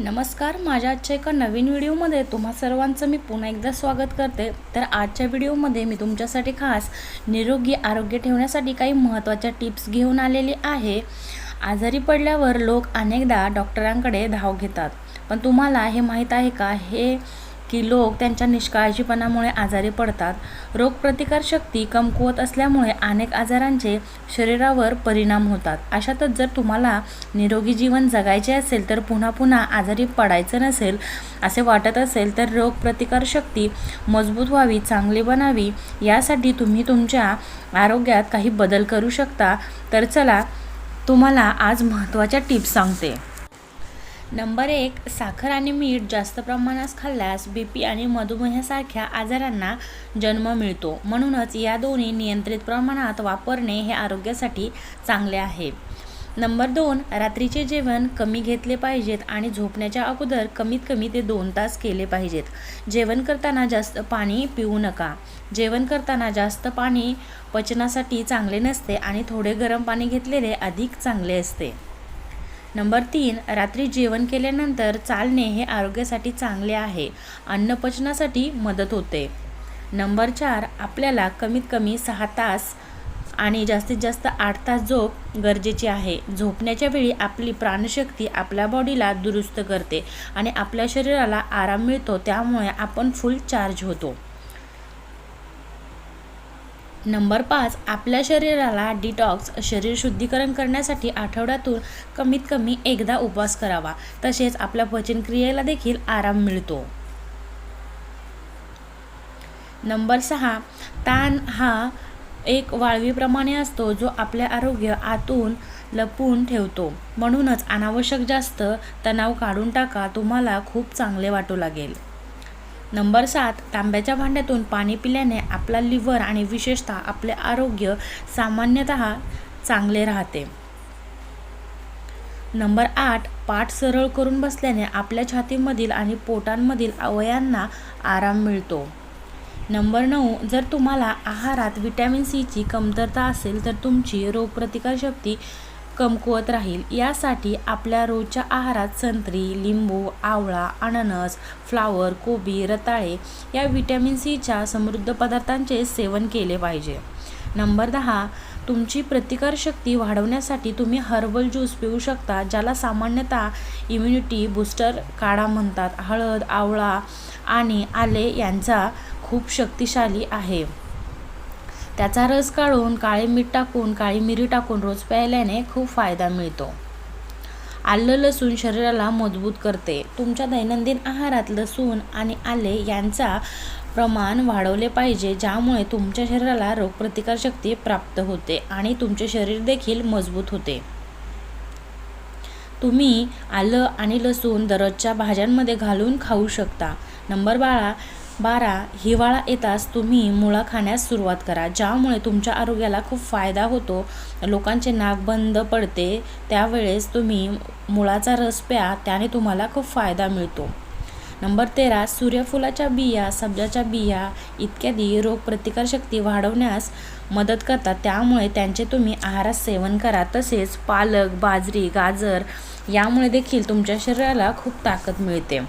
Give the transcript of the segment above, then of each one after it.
नमस्कार माझ्या आजच्या एका नवीन व्हिडिओमध्ये तुम्हा सर्वांचं मी पुन्हा एकदा स्वागत करते. तर आजच्या व्हिडिओमध्ये मी तुमच्यासाठी खास निरोगी आरोग्य ठेवण्यासाठी काही महत्त्वाच्या टिप्स घेऊन आलेली आहे. आजारी पडल्यावर लोक अनेकदा डॉक्टरांकडे धाव घेतात. पण तुम्हाला हे माहीत आहे का? हे की लोक त्यांच्या निष्काळजीपणामुळे आजारी पडतात. रोगप्रतिकारशक्ती कमकुवत असल्यामुळे अनेक आजारांचे शरीरावर परिणाम होतात. अशातच जर तुम्हाला निरोगी जीवन जगायचे असेल तर पुन्हा पुन्हा आजारी पडायचं नसेल असे वाटत असेल तर रोगप्रतिकारशक्ती मजबूत व्हावी चांगली बनावी यासाठी तुम्ही तुमच्या आरोग्यात काही बदल करू शकता. तर चला तुम्हाला आज महत्त्वाच्या टिप्स सांगते. नंबर एक साखर आणि मीठ जास्त प्रमाणात खाल्ल्यास बी पी आणि मधुमेहासारख्या आजारांना जन्म मिळतो. म्हणूनच या दोन्ही नियंत्रित प्रमाणात वापरणे हे आरोग्यासाठी चांगले आहे. नंबर दोन रात्रीचे जेवण कमी घेतले पाहिजेत आणि झोपण्याच्या अगोदर कमीत कमी ते दोन तास केले पाहिजेत. जेवण करताना जास्त पाणी पिऊ नका. जेवण करताना जास्त पाणी पचनासाठी चांगले नसते आणि थोडे गरम पाणी घेतलेले अधिक चांगले असते. नंबर तीन रात्री जेवण केल्यानंतर चालणे हे आरोग्यासाठी चांगले आहे. अन्नपचनासाठी मदत होते. नंबर चार आपल्याला कमीत कमी सहा तास आणि जास्तीत जास्त आठ तास झोप गरजेची आहे. झोपण्याच्या वेळी आपली प्राणशक्ती आपल्या बॉडीला दुरुस्त करते आणि आपल्या शरीराला आराम मिळतो त्यामुळे आपण फुल चार्ज होतो. नंबर पाच आपल्या शरीराला डिटॉक्स शरीर शुद्धीकरण करण्यासाठी आठवड्यातून कमीत कमी एकदा उपवास करावा. तसेच आपल्या पचनक्रियेला देखील आराम मिळतो. नंबर सहा ताण हा एक वाळवीप्रमाणे असतो जो आपले आरोग्य आतून लपवून ठेवतो. म्हणूनच अनावश्यक जास्त तणाव काढून टाका तुम्हाला खूप चांगले वाटू लागेल. नंबर सात तांब्याच्या भांड्यातून पाणी पिल्याने आपला लिव्हर आणि विशेषतः आपले आरोग्य सामान्यतः चांगले राहते. नंबर आठ पाठ सरळ करून बसल्याने आपल्या छातीमधील आणि पोटांमधील अवयांना आराम मिळतो. नंबर नऊ जर तुम्हाला आहारात विटॅमिन सीची कमतरता असेल तर तुमची रोगप्रतिकारशक्ती कमकुवत राहील. यासाठी आपल्या रोजच्या आहारात संत्री लिंबू आवळा अननस फ्लावर कोबी रताळे या व्हिटॅमिन सीच्या समृद्ध पदार्थांचे सेवन केले पाहिजे. नंबर दहा तुमची प्रतिकारशक्ती वाढवण्यासाठी तुम्ही हर्बल ज्यूस पिऊ शकता ज्याला सामान्यतः इम्युनिटी बूस्टर काढा म्हणतात. हळद आवळा आणि आले यांचा खूप शक्तिशाली आहे. त्याचा रस काढून काळे मीठ टाकून काळी मिरी टाकून रोज प्यायल्याने खूप फायदा मिळतो. आलं लसूण शरीराला मजबूत करते. तुमच्या दैनंदिन आहारात लसूण आणि आले यांचा प्रमाण वाढवले पाहिजे ज्यामुळे तुमच्या शरीराला रोगप्रतिकारशक्ती प्राप्त होते आणि तुमचे शरीर देखील मजबूत होते. तुम्ही आलं आणि लसूण दररोजच्या भाज्यांमध्ये घालून खाऊ शकता. नंबर बाळा बारा हिवाळा येताच तुम्ही मुळा खाण्यास सुरुवात करा ज्यामुळे तुमच्या आरोग्याला खूप फायदा होतो. लोकांचे नाक बंद पडते त्यावेळेस तुम्ही मुळाचा रस प्या त्याने तुम्हाला खूप फायदा मिळतो. नंबर तेरा सूर्यफुलाच्या बिया सब्जाच्या बिया इत्यादी रोगप्रतिकारशक्ती वाढवण्यास मदत करतात. त्यामुळे त्यांचे तुम्ही आहारात सेवन करा तसेच पालक बाजरी गाजर यामुळे देखील तुमच्या शरीराला खूप ताकद मिळते.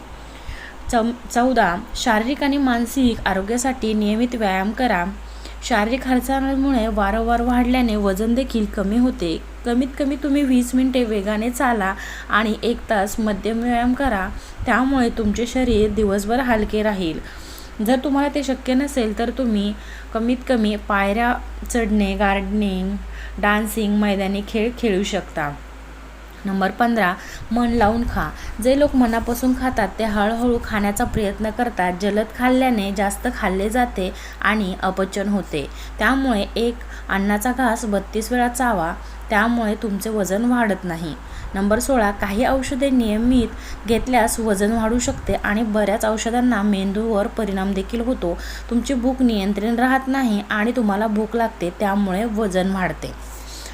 चम चौदा शारीरिक आणि मानसिक आरोग्यासाठी नियमित व्यायाम करा. शारीरिक हालचालीमुळे वारंवार वाढल्याने वजन देखील कमी होते. कमीत कमी तुम्ही वीस मिनटे वेगाने चाला आणि एक तास मध्यम व्यायाम करा. त्यामुळे तुमचे शरीर दिवसभर हलके राहील. जर तुम्हाला ते शक्य नसेल तर तुम्ही कमीत कमी पायऱ्या चढणे गार्डनिंग डान्सिंग मैदानी खेळ खेळू शकता. नंबर पंधरा मन लावून खा. जे लोक मनापासून खातात ते हळूहळू खाण्याचा प्रयत्न करतात. जलद खाल्ल्याने जास्त खाल्ले जाते आणि अपचन होते. त्यामुळे एक अन्नाचा घास बत्तीस वेळा चावा. त्यामुळे तुमचे वजन वाढत नाही. नंबर सोळा काही औषधे नियमित घेतल्यास वजन वाढू शकते आणि बऱ्याच औषधांना मेंदूवर परिणाम देखील होतो. तुमची भूक नियंत्रण राहत नाही आणि तुम्हाला भूक लागते त्यामुळे वजन वाढते.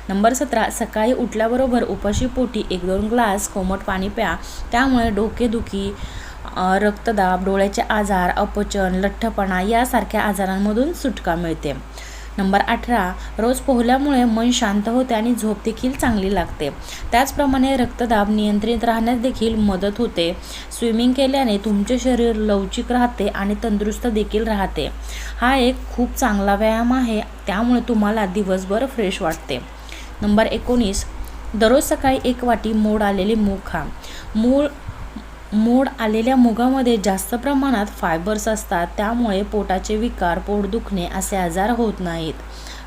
नंबर सतरा सकाळी उठल्याबरोबर उपाशी पोटी एक दोन ग्लास कोमट पाणी प्या. त्यामुळे डोकेदुखी रक्तदाब डोळ्याचे आजार अपचन लठ्ठपणा यासारख्या आजारांमधून सुटका मिळते. नंबर अठरा रोज पोहल्यामुळे मन शांत होते आणि झोप देखील चांगली लागते. त्याचप्रमाणे रक्तदाब नियंत्रित राहण्यास देखील मदत होते. स्विमिंग केल्याने तुमचे शरीर लवचिक राहते आणि तंदुरुस्त देखील राहते. हा एक खूप चांगला व्यायाम आहे. त्यामुळे तुम्हाला दिवसभर फ्रेश वाटते. नंबर एकोणीस. दररोज सकाळी एक वाटी मोड आलेले मूग खा. मूळ मोड आलेल्या मुगामध्ये जास्त प्रमाणात फायबर्स असतात त्यामुळे पोटाचे विकार पोट दुखणे असे आजार होत नाहीत.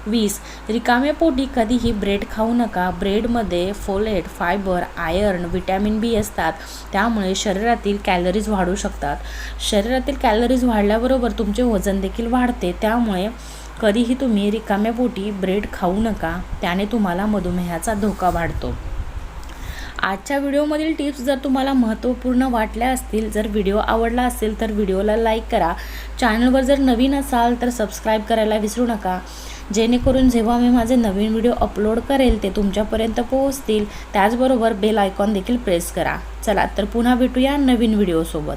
वीस. रिकाम्या पोटी कधीही ब्रेड खाऊ नका. ब्रेडमध्ये folate fibre iron vitamin B असतात त्यामुळे शरीरातील कॅलरीज वाढू शकतात. शरीरातील कॅलरीज वाढल्याबरोबर तुमचे वजन देखील वाढते त्यामुळे कधीही तुम्ही रिकाम्या पोटी ब्रेड खाऊ नका त्याने तुम्हाला मधुमेहाचा धोका वाढतो. आजच्या व्हिडिओमधील टिप्स जर तुम्हाला महत्त्वपूर्ण वाटल्या असतील जर व्हिडिओ आवडला असेल तर व्हिडिओला लाईक करा. चॅनलवर जर नवीन असाल तर सबस्क्राईब करायला विसरू नका. जेणेकरून जेव्हा मी माझे नवीन व्हिडिओ अपलोड करेल ते तुमच्यापर्यंत पोहोचतील. त्याचबरोबर बेल आयकॉन देखील प्रेस करा. चला तर पुन्हा भेटूया नवीन व्हिडिओसोबत.